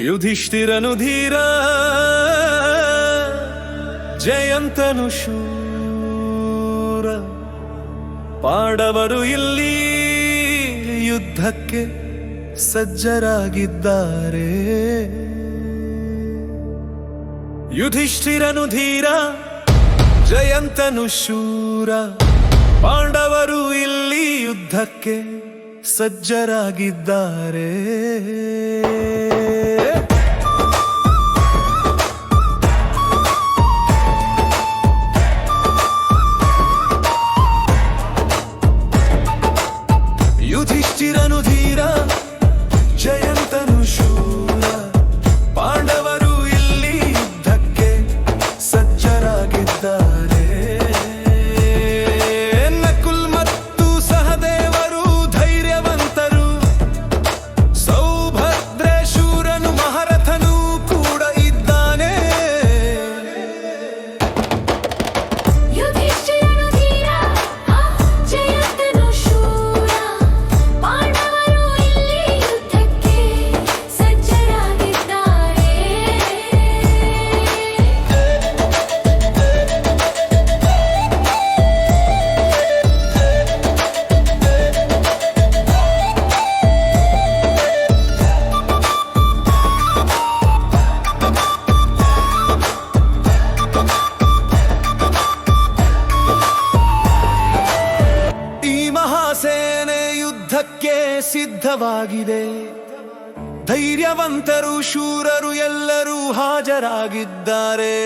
ಯುಧಿಷ್ಠಿರನು ಧೀರ, ಜಯಂತನು ಶೂರ. ಪಾಂಡವರು ಇಲ್ಲಿ ಯುದ್ಧಕ್ಕೆ ಸಜ್ಜರಾಗಿದ್ದಾರೆ. ಯುಧಿಷ್ಠಿರನು ಧೀರ, ಜಯಂತನು ಶೂರ. ಪಾಂಡವರು ಇಲ್ಲಿ ಯುದ್ಧಕ್ಕೆ ಸಜ್ಜರಾಗಿದ್ದಾರೆ. ಯುಧಿಷ್ಠಿರನು ಧೀರ ಜಯಂತನು ಶೂರ. ಯುದ್ಧಕ್ಕೆ ಸಿದ್ಧವಾಗಿದೆ. ಧೈರ್ಯವಂತರು ಶೂರರು ಎಲ್ಲರೂ ಹಾಜರಾಗಿದ್ದಾರೆ.